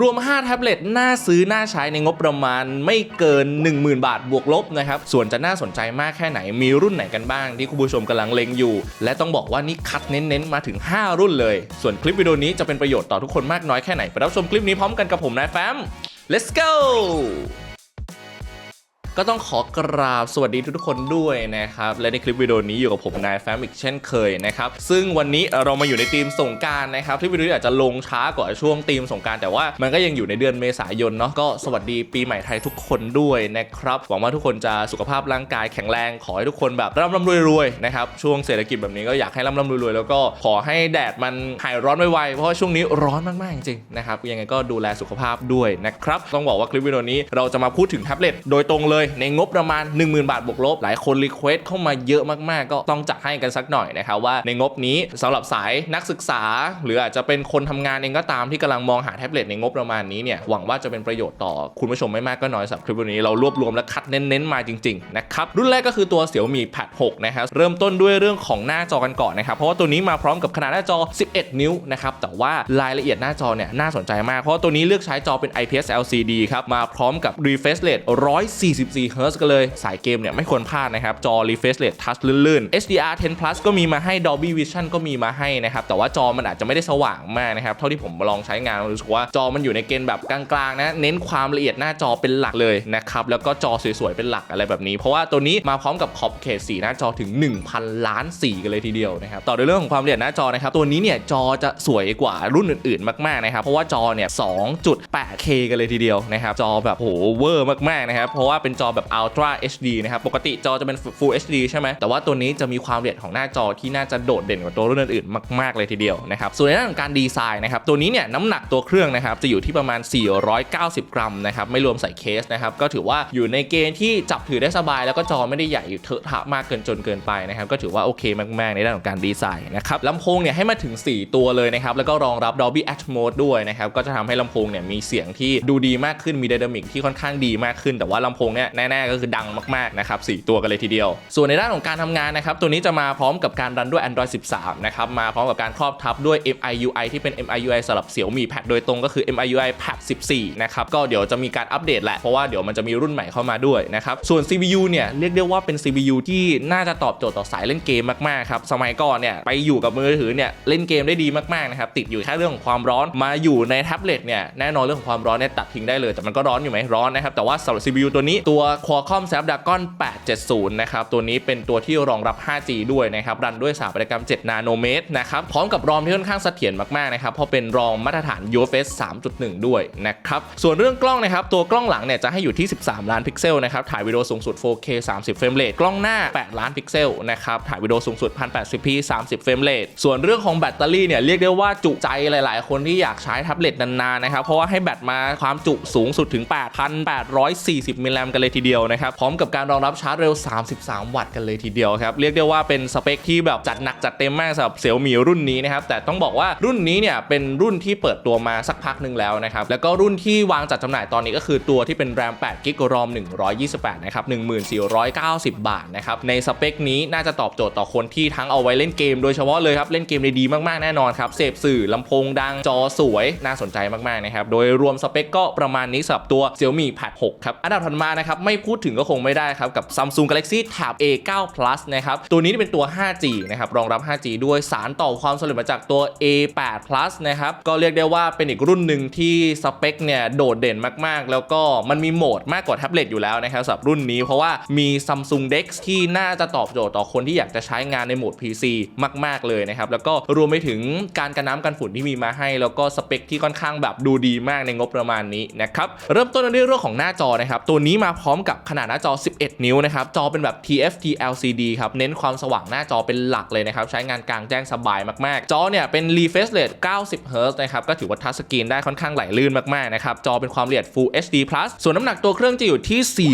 รวม 5 แท็บเล็ตน่าซื้อน่าใช้ในงบประมาณไม่เกิน 10,000 บาทบวกลบนะครับ ส่วนจะน่าสนใจมากแค่ไหนมีรุ่นไหนกันบ้างที่คุณผู้ชมกำลังเล็งอยู่ และต้องบอกว่านี่คัดเน้นๆ มาถึง 5 รุ่นเลย ส่วนคลิปวิดีโอนี้จะเป็นประโยชน์ต่อทุกคนมากน้อยแค่ไหนไปรับชมคลิปนี้พร้อมกันกับผมนายแฟม let's go ก็ต้องขอกราบสวัสดีทุกคนด้วยนะครับ และในคลิปวิดีโอนี้อยู่กับผมนายแฟมอีกเช่นเคยนะครับ ซึ่งวันนี้เรามาอยู่ในทีมสงการนะครับคลิปวิดีโอนี้อาจจะลงช้ากว่าช่วงทีมสงการแต่ว่ามันก็ยังอยู่ในเดือนเมษายนเนาะก็สวัสดีปีใหม่ไทยทุกคนด้วยนะครับหวังว่าทุกคนจะสุขภาพร่างกายแข็งแรงขอให้ทุกคนแบบร่ำร่ำรวยรวยๆนะครับช่วงเศรษฐกิจแบบนี้ก็อยากให้ร่ำร่ำรวยรวยๆแล้วก็ขอให้แดดมันหายร้อนไวๆเพราะช่วงนี้ร้อนมากๆจริงนะครับยังไงก็ดูแลสุขภาพด้วยนะครับต้องบอกว่าคลิปวิดีโอนี้เราจะมาพูดถึงแท็บเล็ตโดยตรงเลยในงบประมาณ 10,000 บาทบวกลบ หลายคนรีเควสเข้ามาเยอะมากๆ ก็ต้องจัดให้กันสักหน่อยนะครับว่าในงบนี้สำหรับสายนักศึกษา หรืออาจจะเป็นคนทำงานเองก็ตามที่กำลังมองหาแท็บเล็ตในงบประมาณนี้เนี่ยหวังว่าจะเป็นประโยชน์ต่อคุณผู้ชมไม่มากก็น้อยสำหรับคลิปวิดีโอนี้เรารวบรวมและคัดเน้นๆมาจริงๆนะครับรุ่นแรกก็คือตัว Xiaomi Pad 6นะครับเริ่มต้นด้วยเรื่องของหน้าจอกันก่อนนะครับเพราะว่าตัวนี้มาพร้อมกับขนาดหน้าจอ 11 นิ้วนะครับแต่ว่ารายละเอียดหน้าจอเนี่ยน่าสนใจมากเพราะตัวนี้เลือกใช้จอเป็น IPS LCD ครับมาพร้อมกับ refresh rate 144 Hz กันเลย สายเกมเนี่ยไม่ควรพลาดนะครับ จอ refresh rate touch ลื่นๆ HDR 10 plus ก็มีมาให้ Dolby Vision ก็มีมาให้นะครับ แต่ว่าจอมันอาจจะไม่ได้สว่างมากนะครับ เท่าที่ผมลองใช้งานรู้สึกว่าจอมันอยู่ในเกณฑ์แบบกลางๆนะ เน้นความละเอียดหน้าจอเป็นหลักเลยนะครับ แล้วก็จอสวยๆ เป็นหลักอะไรแบบนี้ เพราะว่าตัวนี้มาพร้อมกับขอบเขตสีหน้าจอถึง 1,000 ล้านสีกันเลยทีเดียวนะครับ ต่อด้วยเรื่องของความละเอียดหน้าจอนะครับ ตัวนี้เนี่ยจอจะสวยกว่ารุ่นอื่นๆ มากๆนะครับ เพราะว่าจอเนี่ย 2.8K กันเลยทีเดียวนะครับ จอแบบโหเวอร์มากๆนะครับ เพราะว่าเป็นจออแบบ Ultra HD นะครับ ปกติจอจะเป็น Full HD ใช่ไหม แต่ว่าตัวนี้จะมีความละเอียดของหน้าจอที่น่าจะโดดเด่นกว่าตัวรุ่นอื่นๆมาก ๆ เลยทีเดียวนะครับ ส่วนในด้านของการดีไซน์นะครับ ตัวนี้เนี่ยน้ำหนักตัวเครื่องนะครับจะอยู่ที่ประมาณ 490 กรัมนะครับ ไม่รวมใส่เคสนะครับ ก็ถือว่าอยู่ในเกณฑ์ที่จับถือได้สบาย แล้วก็จอไม่ได้ใหญ่เถอะทะมากเกินจนเกินไปนะครับ ก็ถือว่าโอเคมากๆ ในด้านของการดีไซน์นะครับลำโพงเนี่ยให้มาถึง 4 ตัวเลยนะครับ แล้วก็รองรับ Dolby Atmos ด้วยนะครับ ก็จะทำให้ลำโพงเนี่ยมีเสียงที่ดูดีมากขึ้น มีไดนามิกที่ค่อนข้างดีมากขึ้น แต่ว่าลำโพงเนี่ยแน่ๆก็คือดังมากๆนะครับสตัวกันเลยทีเดียว ส่วนในด้านของการทำงานนะครับตัวนี้จะมาพร้อมกับการรันด้วย Android 13 นะครับมาพร้อมกับการครอบทับด้วย MIUI ที่เป็น MIUI สำหรับ Xiaomi Pad โดยตรงก็คือ MIUI Pad 14 นะครับก็เดี๋ยวจะมีการอัปเดตแหละเพราะว่าเดี๋ยวมันจะมีรุ่นใหม่เข้ามาด้วยนะครับส่วน CPU เนี่ยเรียกได้ว่าเป็น CPU ที่น่าจะตอบโจทย์ต่อสายเล่นเกมมากๆครับสมัยก่อนเนี่ยไปอยู่กับมือถือเนี่ยเล่นเกมได้ดีมากๆนะครับติดอยู่แค่เรื่องของความร้อนมาอยู่ในแท็บเล็ตเนี่ยแน่นอนเรื่องของความร้อนเนี่ยตัดทิ้งได้เลยแต่มันก็ร้อนอยู่ไหมร้อนนะครับแต่ว่าสำหรับ CPU ตัวนี้ตัวว Qualcomm Snapdragon 870 นะครับ ตัวนี้เป็นตัวที่รองรับ 5G ด้วยนะครับ รันด้วยสถาปัตยกรรม 7 นาโนเมตรนะครับ พร้อมกับรอมที่ค่อนข้างเสถียรมากๆนะครับ เพราะเป็นรอมมาตรฐาน UFS 3.1 ด้วยนะครับ ส่วนเรื่องกล้องนะครับ ตัวกล้องหลังเนี่ยจะให้อยู่ที่ 13 ล้านพิกเซลนะครับ ถ่ายวิดีโอสูงสุด 4K 30 เฟรมเรท กล้องหน้า 8 ล้านพิกเซลนะครับ ถ่ายวิดีโอสูงสุด 1080p 30 เฟรมเรท ส่วนเรื่องของแบตเตอรี่เนี่ยเรียกได้ว่าจุใจหลาย ๆ คนที่อยากใช้แท็บเล็ตนานๆนะครับ เพราะว่าให้แบตมาความจุสูงสุดถึง 8,840มิลลิแอมกันเลยทีเดียวนะครับ พร้อมกับการรองรับชาร์จเร็ว 33 วัตต์กันเลยทีเดียวครับ เรียกได้ว่าเป็นสเปคที่แบบจัดหนักจัดเต็มมากสำหรับเสี่ยวมีรุ่นนี้นะครับ แต่ต้องบอกว่ารุ่นนี้เนี่ยเป็นรุ่นที่เปิดตัวมาสักพักหนึ่งแล้วนะครับ แล้วก็รุ่นที่วางจัดจำหน่ายตอนนี้ก็คือตัวที่เป็นแรม8กิกะรอม128นะครับ1490 บาทนะครับในสเปคนี้น่าจะตอบโจทย์ต่อคนที่ทั้งเอาไว้เล่นเกมโดยเฉพาะเลยครับเล่นเกมได้ดีมากๆแน่นอนครับเสพสื่อลำโพงดังจอสวยน่าสนใจมากๆนะครับโดยรวมสเปคก็ประมาณนี้สำหรับตัว Xiaomi Pad 6ครับอันดับถัดมานะครับไม่พูดถึงก็คงไม่ได้ครับกับ Samsung Galaxy Tab A9 Plus นะครับตัวนี้เป็นตัว 5G นะครับรองรับ 5G ด้วยสารต่อความสำเร็จมาจากตัว A8 Plus นะครับก็เรียกได้ว่าเป็นอีกรุ่นหนึ่งที่สเปคเนี่ยโดดเด่นมากๆ แล้วก็มันมีโหมดมากกว่าแท็บเล็ตอยู่แล้วนะครับสำหรับรุ่นนี้เพราะว่ามี Samsung Dex ที่น่าจะตอบโจทย์ต่อคนที่อยากจะใช้งานในโหมด PC มาก ๆ เลยนะครับ แล้วก็รวมไปถึงการกันน้ำกันฝุ่นที่มีมาให้ แล้วก็สเปคที่ค่อนข้างแบบดูดีมากในงบประมาณนี้นะครับ เริ่มต้นด้วยเรื่องของหน้าจอนะครับ ตัวนี้มาพร้อมกับขนาดหน้าจอ 11 นิ้วนะครับจอเป็นแบบ TFT LCD ครับเน้นความสว่างหน้าจอเป็นหลักเลยนะครับใช้งานกลางแจ้งสบายมากๆ จอเนี่ยเป็น refresh rate 90 Hz นะครับก็ถือว่าทัชสกรีนได้ค่อนข้างไหลลื่นมากๆนะครับจอเป็นความละเอียด Full HD Plus ส่วนน้ำหนักตัวเครื่องจะอยู่ที่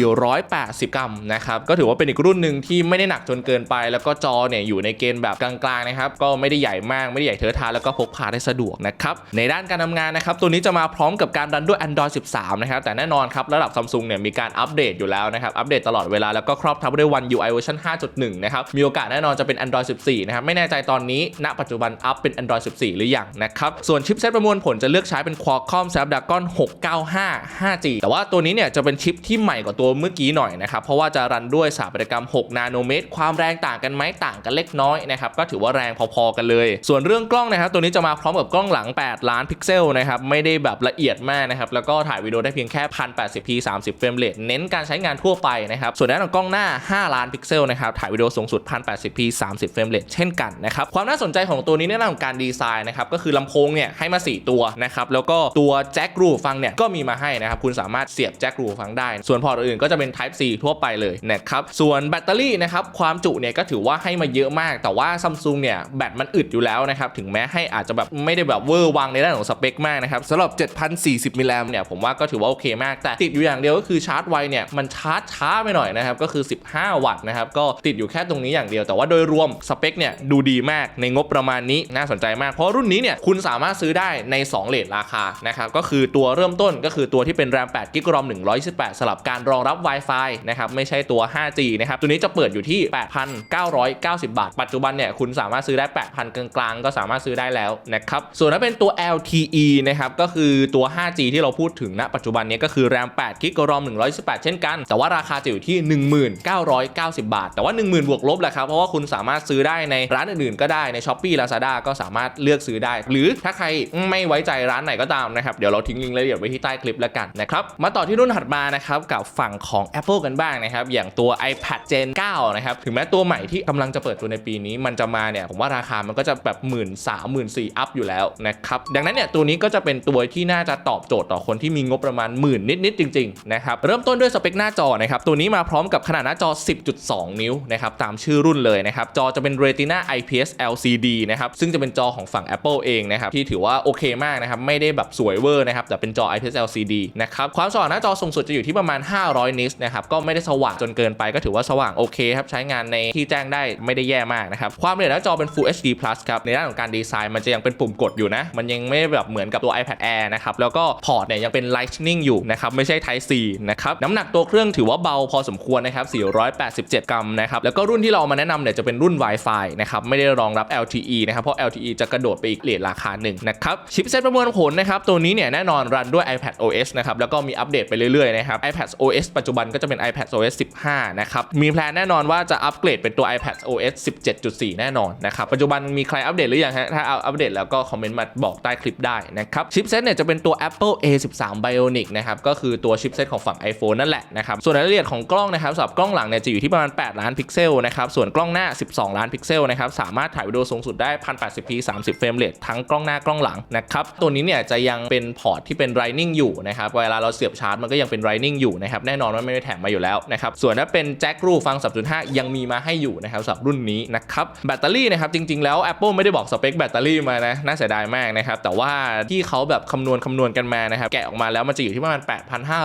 480 กรัมนะครับก็ถือว่าเป็นอีกรุ่นหนึ่งที่ไม่ได้หนักจนเกินไป แล้วก็จอเนี่ยอยู่ในเกณฑ์แบบกลางๆนะครับก็ไม่ได้ใหญ่มากไม่ได้ใหญ่เทอะทาแล้วก็พกพาได้สะดวกนะครับในด้านการทำงานนะครับตัวนี้จะมาพร้อมกับการรันด้วย Android 13 นะครับแต่แน่นอนครับระดับ Samsung เนี่ยมีการอัปเดดตอยู่แล้วนะครับอัปเดตตลอดเวลาแล้วก็ครอบทับด้วย One UI เวอร์ชัน5.1 นะครับมีโอกาสแน่นอนจะเป็น Android 14 นะครับไม่แน่ใจตอนนี้ณปัจจุบันอัพเป็น Android 14 หรือยังนะครับส่วนชิปเซตประมวลผลจะเลือกใช้เป็น Qualcomm Snapdragon 695 5G แต่ว่าตัวนี้เนี่ยจะเป็นชิปที่ใหม่กว่าตัวเมื่อกี้หน่อยนะครับเพราะว่าจะรันด้วยสถาปัตยกรรม 6 นาโนเมตร ความแรงต่างกันไหมต่างกันเล็กน้อยนะครับก็ถือว่าแรงพอๆกันเลย ส่วนเรื่องกล้องนะครับตัวนี้จะมาพร้อมกับกล้องหลัง 8 ล้านพิกเซลนะครับไม่ได้แบบละเอียดมากนะครับแล้วก็ถ่ายวิดีโอได้เพียงแค่ 1080p 30เฟรมเรทเน้นการใช้งานทั่วไปนะครับ ส่วนด้านของกล้องหน้า 5 ล้านพิกเซลนะครับ ถ่ายวิดีโอสูงสุด 1080p 30 เฟรมเรทเช่นกันนะครับ ความน่าสนใจของตัวนี้ในเรื่องของการดีไซน์นะครับ ก็คือลำโพงเนี่ยให้มา 4 ตัวนะครับ แล้วก็ตัวแจ็ครูฟังเนี่ยก็มีมาให้นะครับ คุณสามารถเสียบแจ็ครูฟังได้ ส่วนพอร์ตอื่นก็จะเป็น Type C ทั่วไปเลยนะครับ ส่วนแบตเตอรี่นะครับความจุเนี่ยก็ถือว่าให้มาเยอะมาก แต่ว่าซัมซุงเนี่ยแบตมันอึดอยู่แล้วนะครับ ถึงแม้ให้อาจจะแบบไม่ได้แบบเวอร์วังในด้านของสเปคมากนะครับสำหรับ 7,040มิลลิแอมเนี่ยผมว่าก็ถือว่าโอเคมากแต่ติดอยู่อย่างเดียวก็คือชาร์จไวเนี่ยมันชาร์จช้าไปหน่อยนะครับก็คือ 15 วัตต์นะครับก็ติดอยู่แค่ตรงนี้อย่างเดียว แต่ว่าโดยรวมสเปคเนี่ยดูดีมากในงบประมาณนี้น่าสนใจมากเพราะรุ่นนี้เนี่ยคุณสามารถซื้อได้ใน 2เลทราคานะครับก็คือตัวเริ่มต้นก็คือตัวที่เป็น RAM 8 g b ROM 128สลับการรองรับ Wi-Fi นะครับไม่ใช่ตัว 5G นะครับตัวนี้จะเปิดอยู่ที่ 8,990 บาท ปัจจุบันเนี่ยคุณสามารถซื้อได้ 8,000 กลางๆ ก็สามารถซื้อได้แล้วนะครับส่วนถ้าเป็นตัว LTE นะครับก็คือตัว 5G ที่เราพูดถึงณปัจจุบันนี้ก็คือ RAM 8 g b 128เช่นกัน แต่ว่าราคาจะอยู่ที่ 1990 บาท แต่ว่า 10,000 บวกลบแหละครับ เพราะว่าคุณสามารถซื้อได้ในร้านอื่นๆ ก็ได้ใน Shopee Lazada ก็สามารถเลือกซื้อได้ หรือถ้าใครไม่ไว้ใจร้านไหนก็ตามนะครับ เดี๋ยวเราทิ้งลิงก์รายละเอียดไว้ที่ใต้คลิปแล้วกันนะครับ มาต่อที่รุ่นถัดมานะครับกับฝั่งของ Apple กันบ้างนะครับ อย่างตัว iPad Gen 9 นะครับ ถึงแม้ตัวใหม่ที่กำลังจะเปิดตัวในปีนี้ มันจะมาเนี่ย ผมว่าราคามันก็จะแบบ1 3 0 0 0 0 1 4อัพอยู่แล้วนะครับ ดังนั้นเนี่ยตัวนี้ก็จะเป็นตัวที่น่าจะตอบโจทย์ต่อคนที่มีงบประมาณหมื่นนิดๆจริงๆนะครับ เริ่มต้นด้วยสเปคหน้าจอนะครับตัวนี้มาพร้อมกับขนาดหน้าจอ 10.2 นิ้วนะครับตามชื่อรุ่นเลยนะครับจอจะเป็น Retina IPS LCD นะครับซึ่งจะเป็นจอของฝั่ง Apple เองนะครับที่ถือว่าโอเคมากนะครับไม่ได้แบบสวยเวอร์นะครับแต่เป็นจอ IPS LCD นะครับความสว่างหน้าจอสูงสุดจะอยู่ที่ประมาณ 500 นิตนะครับก็ไม่ได้สว่างจนเกินไปก็ถือว่าสว่างโอเคครับใช้งานในที่แจ้งได้ไม่ได้แย่มากนะครับความละเอียดหน้าจอเป็น Full HD Plus ครับในด้านของการดีไซน์มันจะยังเป็นปุ่มกดอยู่นะมันยังไม่แบบเหมือนกับตัว iPad Air นะครับแล้วก็พอร์ตเนี่ยยังเป็น Lightning อยู่นะครับไม่ใช่ Type C นะครับน้ำหนักตัวเครื่องถือว่าเบาพอสมควรนะครับ 487 กรัมนะครับ แล้วก็รุ่นที่เราเอามาแนะนำเนี่ยจะเป็นรุ่น Wi-Fi นะครับ ไม่ได้รองรับ LTE นะครับ เพราะ LTE จะกระโดดไปอีกเลทราคาหนึ่งนะครับ ชิปเซตประมวลผลนะครับ ตัวนี้เนี่ยแน่นอนรันด้วย iPad OS นะครับ แล้วก็มีอัปเดตไปเรื่อยๆนะครับ iPad OS ปัจจุบันก็จะเป็น iPad OS 15 นะครับ มีแพลนแน่นอนว่าจะอัปเกรดเป็นตัว iPad OS 17.4 แน่นอนนะครับ ปัจจุบันมีใครอัปเดตหรือยังฮะ ถ้าเอาอัปเดตแล้วก็คอมเมนต์มาบอกใต้คลิปได้นะครับ ชิปเซตเนี่ยจะเป็นตัว Apple A13 Bionic นะครับ ก็คือตัวชิปเซตของฝั่ง iPhone นั่นแหละนะครับส่วนรายละเอียดของกล้องนะครับสำหรับกล้องหลังเนี่ยจะอยู่ที่ประมาณ 8 ล้านพิกเซลนะครับส่วนกล้องหน้า 12 ล้านพิกเซลนะครับสามารถถ่ายวิดีโอสูงสุดได้ 1080p 30 เฟรมเรททั้งกล้องหน้ากล้องหลังนะครับตัวนี้เนี่ยจะยังเป็นพอร์ตที่เป็น Lightning อยู่นะครับเวลาเราเสียบชาร์จมันก็ยังเป็น Lightning อยู่นะครับแน่นอนว่าไม่ได้แถมมาอยู่แล้วนะครับส่วนถ้าเป็นแจ็ครูฟัง 3.5 ยังมีมาให้อยู่นะครับสำหรับรุ่นนี้นะครับแบตเตอรี่นะครับจริงๆแล้ว Apple ไม่ได้บอกสเปคแบตเตอรี่มานะน่าเสียดายมากนะครับแต่ว่าที่เขาแบบคำนวณคำนวณกันมานะครับแกะออกมาแล้วมันจะอยู่ที่ประมาณ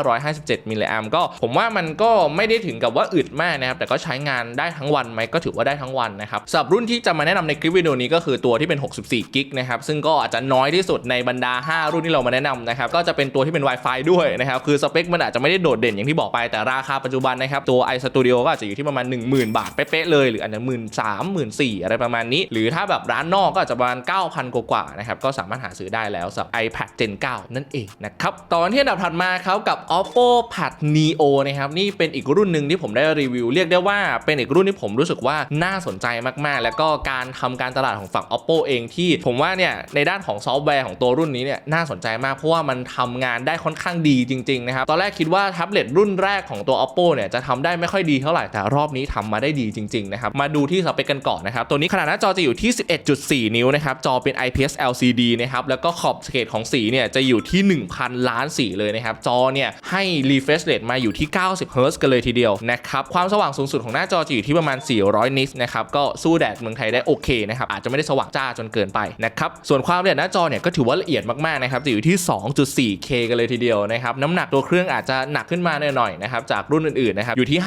8,557มิลลิแอมกผมว่ามันก็ไม่ได้ถึงกับว่าอึดมากนะครับ แต่ก็ใช้งานได้ทั้งวันไหมก็ถือว่าได้ทั้งวันนะครับสำหรับรุ่นที่จะมาแนะนำในคลิปวิดีโอนี้ก็คือตัวที่เป็น 64กิกนะครับซึ่งก็อาจจะน้อยที่สุดในบรรดา 5 รุ่นที่เรามาแนะนำนะครับก็จะเป็นตัวที่เป็น Wi-Fi ด้วยนะครับคือสเปคมันอาจจะไม่ได้โดดเด่นอย่างที่บอกไปแต่ราคาปัจจุบันนะครับตัว iStudio ก็อาจจะอยู่ที่ประมาณ 10,000 บาทเป๊ะๆเลยหรืออาจจะหมื่นสามหมื่นสี่อะไรประมาณนี้ หรือถ้าแบบร้านนอกก็อาจจะประมาณ 9,000 กว่าๆนะครับก็สามารถหาซื้อได้แล้วสำหรับ iPad Gen 9 นั่นเองนะครับตอนที่อันดับถัดมาครับกับ Oppo Pad Neo นะครับนี่เป็นอีกรุ่นหนึ่งที่ผมได้รีวิว เรียกได้ว่าเป็นอีกรุ่นที่ผมรู้สึกว่าน่าสนใจมากๆ แล้วก็การทำการตลาดของฝั่ง Oppo เองที่ผมว่าเนี่ยในด้านของซอฟต์แวร์ของตัวรุ่นนี้เนี่ยน่าสนใจมากเพราะว่ามันทำงานได้ค่อนข้างดีจริงๆนะครับตอนแรกคิดว่าแท็บเล็ตรุ่นแรกของตัว Oppo เนี่ยจะทำได้ไม่ค่อยดีเท่าไหร่แต่รอบนี้ทำมาได้ดีจริงๆนะครับมาดูที่สเปคกันก่อนนะครับตัวนี้ขนาดหน้าจอจะอยู่ที่ 11.4 นิ้วนะครับจอเป็น IPS LCD นะครับแล้วก็ขอบเขตของสีเนี่ยจะอยู่ที่ 1,000 ล้านสีเลยนะครับจอเนี่ยให้ refresh rate มาอยู่ที่ 90 Hz กันเลยทีเดียวนะครับ ความสว่างสูงสุดของหน้าจอจะอยู่ที่ประมาณ 400 นิตนะครับ ก็สู้แดดเมืองไทยได้โอเคนะครับ อาจจะไม่ได้สว่างจ้าจนเกินไปนะครับ ส่วนความละเอียดหน้าจอเนี่ยก็ถือว่าละเอียดมากๆนะครับ จะอยู่ที่ 2.4K กันเลยทีเดียวนะครับ น้ำหนักตัวเครื่องอาจจะหนักขึ้นมาหน่อยๆนะครับ จากรุ่นอื่นๆนะครับ อยู่ที่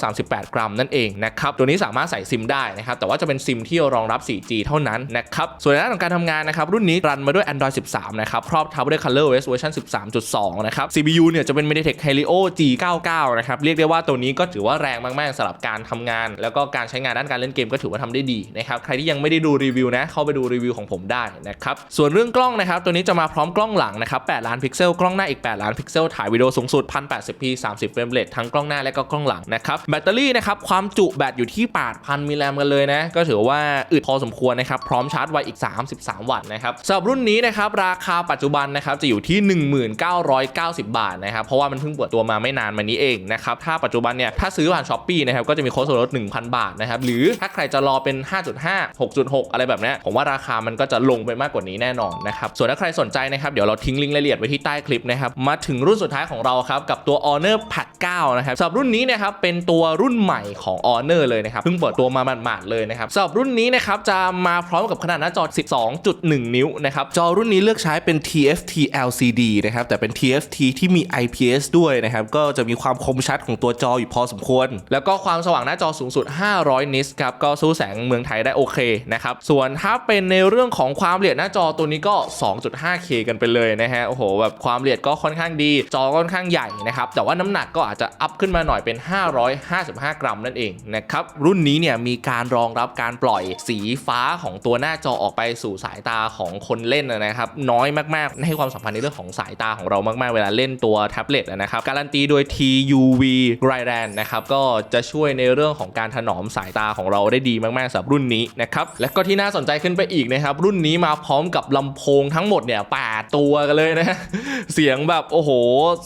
538 กรัมนั่นเองนะครับ ตัวนี้สามารถใส่ซิมได้นะครับ แต่ว่าจะเป็นซิมที่รองรับ 4G เท่านั้นนะครับ ส่วนในด้านของการทำงานนะครับ รุ่นนี้รันมาด้วย Android 13 นะครับ ครอบทับด้วย ColorOS เวอร์ชัน13.2 นะครับ CPU เนี่ยจะเป็น MediaTek Helio G 99 นะครับ เรียกได้ว่าตัวนี้ก็ถือว่าแรงมากๆสำหรับการทำงาน แล้วก็การใช้งานด้านการเล่นเกมก็ถือว่าทำได้ดีนะครับ ใครที่ยังไม่ได้ดูรีวิวนะเข้าไปดูรีวิวของผมได้นะครับ ส่วนเรื่องกล้องนะครับ ตัวนี้จะมาพร้อมกล้องหลังนะครับ 8 ล้านพิกเซล กล้องหน้าอีก 8 ล้านพิกเซล ถ่ายวิดีโอสูงสุด 1080p 30 เฟรมเรททั้งกล้องหน้าและก็กล้องหลังนะครับ แบตเตอรี่นะครับ ความจุแบตอยู่ที่ 8,000 มิลลิแอมกันเลยนะ ก็ถือว่าอึดพอสมควรนะครับ พร้อมชาร์จไวอีก 33 วัตต์นะครับสำหรับรุ่นนี้นะครับราคาปัจจุบันนะครับจะอยู่ที่ 1990 บาทนะครับเพราะว่ามันเพิ่งเปิดตัวมาไม่นานมานี้เองนะครับถ้าปัจจุบันเนี่ยถ้าซื้อผ่านช้อปปีนะครับก็จะมีโค้ดส่วนลด1,000 บาทนะครับหรือถ้าใครจะรอเป็น 5.5 6.6 อะไรแบบนี้ผมว่าราคามันก็จะลงไปมากกว่านี้แน่นอนนะครับส่วนถ้าใครสนใจนะครับเดี๋ยวเราทิ้งลิงก์รายละเอียดไว้ที่ใต้คลิปนะครับมาถึงรุ่นสุดท้ายของเราครับกับตัว Honor Pad 9นะครับสำหรับรุ่นนี้นะครับเป็นตัวรุ่นใหม่ของ Honor เลยนะครับเพิ่งเปิดตัวมาหมาดๆเลยนะครับสำหรับรุ่นนี้นะครับจะมาพร้อมกับขนาดหน้าจอ 12.1 นิ้วนะครับจอรุ่นนี้เลือกใช้เป็น TFT LCD นะครับแต่เป็น TFT ที่มี IPS ด้วยนะครับก็จะมีความคมชัดของตัวจออยู่พอสมควร แล้วก็ความสว่างหน้าจอสูงสุด 500 นิตส์ครับ ก็สู้แสงเมืองไทยได้โอเคนะครับ ส่วนถ้าเป็นในเรื่องของความละเอียดหน้าจอตัวนี้ก็ 2.5K กันไปเลยนะฮะ โอ้โห แบบความละเอียดก็ค่อนข้างดี จอค่อนข้างใหญ่นะครับ แต่ว่าน้ำหนักก็อาจจะอัพขึ้นมาหน่อยเป็น 555 กรัมนั่นเองนะครับ รุ่นนี้เนี่ยมีการรองรับการปล่อยสีฟ้าของตัวหน้าจอออกไปสู่สายตาของคนเล่นนะครับ น้อยมากๆ ให้ความสำคัญในเรื่องของสายตาของเรามากๆ เวลาเล่นตัวแท็บเล็ตนะครับ การันตีโดย TUV r i r a n นะครับก็จะช่วยในเรื่องของการถนอมสายตาของเราได้ดีมากๆสำหรับรุ่นนี้นะครับและก็ที่น่าสนใจขึ้นไปอีกนะครับรุ่นนี้มาพร้อมกับลำโพงทั้งหมดเนี่ยแปดตัวกันเลยนะเสียงแบบโอ้โห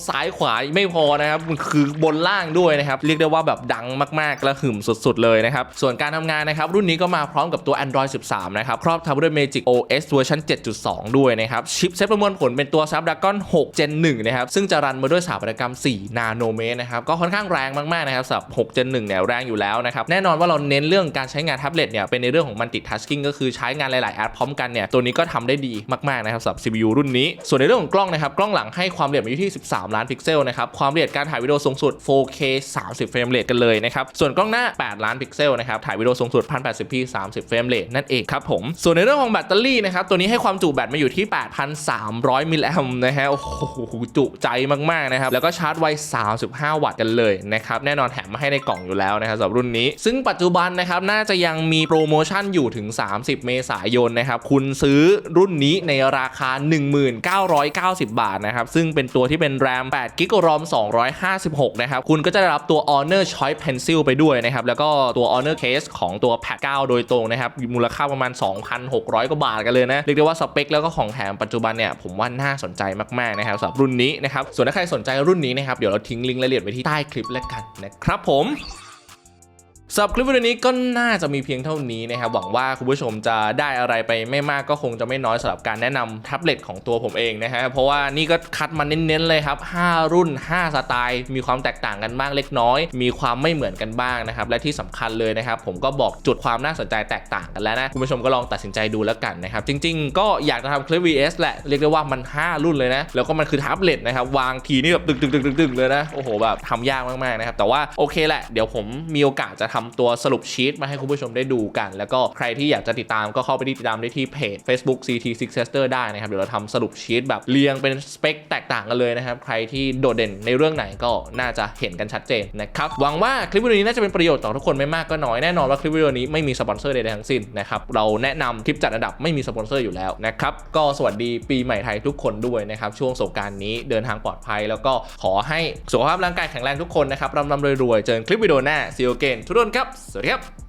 ซ้ายขวาไม่พอนะครับคือบนล่างด้วยนะครับเรียกได้ว่าแบบดังมากๆและหึมสุดๆเลยนะครับส่วนการทำงานนะครับรุ่นนี้ก็มาพร้อมกับตัว Android 13 นะครับครอบทับด้วย Magic OS เวอร์ชัน7.2 ด้วยนะครับชิปเซตประมวลผลเป็นตัว Snapdragon 6 Gen 1นะครับซึ่งจะรันมาด้วยสถาปัตยกรรม 4นาโนเมตรนะครับก็ค่อนข้างแรงมากๆนะครับสำหรับ6 Gen 1เนี่ยแรงอยู่แล้วนะครับแน่นอนว่าเราเน้นเรื่องการใช้งานแท็บเล็ตเนี่ยเป็นในเรื่องของ multitasking ก็คือใช้งานหลายๆแอปพร้อมกันเนี่ยตัวนี้ก็ทำได้ดีมากๆนะครับสำหรับ CPU รุ่นนี้ ส่วนในเรื่องของกล้องนะครับกล้องหลังให้ความละเอียดอยู่ที่ 13 ล้านพิกเซลนะครับความละเอียดการถ่ายวิดีโอสูงสุด 4K 30 เฟรมเรทกันเลยนะครับส่วนกล้องหน้า 8 ล้านพิกเซลนะครับถ่ายวิดีโอสูงสุด 1080p 30 เฟรมเรทนั่นเองครับผมส่วนในเรื่องของแบตเตอรี่นะครับตัวนี้ให้ความจุแบตมาอยู่ที่ 8,300 มิลลิแอมนะฮะโอ้โหจุใจมากๆนะครับแล้วก็ชาร์จไว35 วัตต์กันเลยนะครับแน่นอนแถมมาให้ในกล่องอยู่แล้วนะครับสำหรับรุ่นนี้ ซึ่งปัจจุบันนะครับน่าจะยังมีโปรโมชั่นอยู่ถึง 30 เมษายนนะครับคุณซื้อรุ่นนี้ในราคา 1990 บาทนะครับซึ่งเป็นตัวที่เป็น RAM 8 g b ROM 256 นะครับคุณก็จะได้รับตัว Honor Choice Pencil ไปด้วยนะครับแล้วก็ตัว Honor Case ของตัว Pad 9 โดยตรงนะครับมูลค่าประมาณ 2,600 กว่าบาทกันเลยนะเรียกได้ว่าสเปคแล้วก็ของแถมปัจจุบันเนี่ยผมว่าน่าสนใจมากๆนะครับสำหรับรุ่นนี้นะครับส่วนถ้าใครสนใจรุ่นนี้นะครับเดี๋ยวเราทิ้งลิงก์รายละเอียดไว้ที่ใต้คลิปแล้วกันนะครับผม สำหรับคลิปวิดีโอนี้ก็น่าจะมีเพียงเท่านี้นะครับหวังว่าคุณผู้ชมจะได้อะไรไปไม่มากก็คงจะไม่น้อยสำหรับการแนะนำแท็บเล็ตของตัวผมเองนะฮะเพราะว่านี่ก็คัดมาเน้นๆเลยครับ 5 รุ่น 5 สไตล์ มีความแตกต่างกันบ้างเล็กน้อย มีความไม่เหมือนกันบ้างนะครับและที่สำคัญเลยนะครับผมก็บอกจุดความน่าสนใจแตกต่างกันแล้วนะคุณผู้ชมก็ลองตัดสินใจดูแล้วกันนะครับจริง ๆ ก็อยากจะทำคลิป VS แหละเรียกได้ว่ามัน 5 รุ่นเลยนะแล้วก็มันคือแท็บเล็ตนะครับวางทีนี่แบบตึงๆๆๆเลยนะโอ้โหแบบทำยากมากๆนะครับแต่ว่าโอเคแหละเดี๋ยวผมมีโอกาสจะททำตัวสรุปชีตมาให้คุณผู้ชมได้ดูกัน แล้วก็ใครที่อยากจะติดตามก็เข้าไปติดตามได้ที่เพจ Facebook CT Successor ได้นะครับเดี๋ยวเราทำสรุปชีตแบบเรียงเป็นสเปคแตกต่างกันเลยนะครับใครที่โดดเด่นในเรื่องไหนก็น่าจะเห็นกันชัดเจนนะครับหวังว่าคลิปวิดีโอนี้น่าจะเป็นประโยชน์ต่อทุกคนไม่มากก็น้อยแน่นอนว่าคลิปวิดีโอนี้ไม่มีสปอนเซอร์ใดๆทั้งสิ้นนะครับเราแนะนำคลิปจัดอันดับไม่มีสปอนเซอร์อยู่แล้วนะครับก็สวัสดีปีใหม่ไทยทุกคนด้วยนะครับช่วงสงการนี้เดินทางปลอดภัย แล้วก็ขอให้สุขภาพร่างกายแข็งแรงทุกคนนะครับร่ำๆรวยเจอคลิปวิดีโอหน้าซีโอเกนทุกคนครับ สวัสดีครับ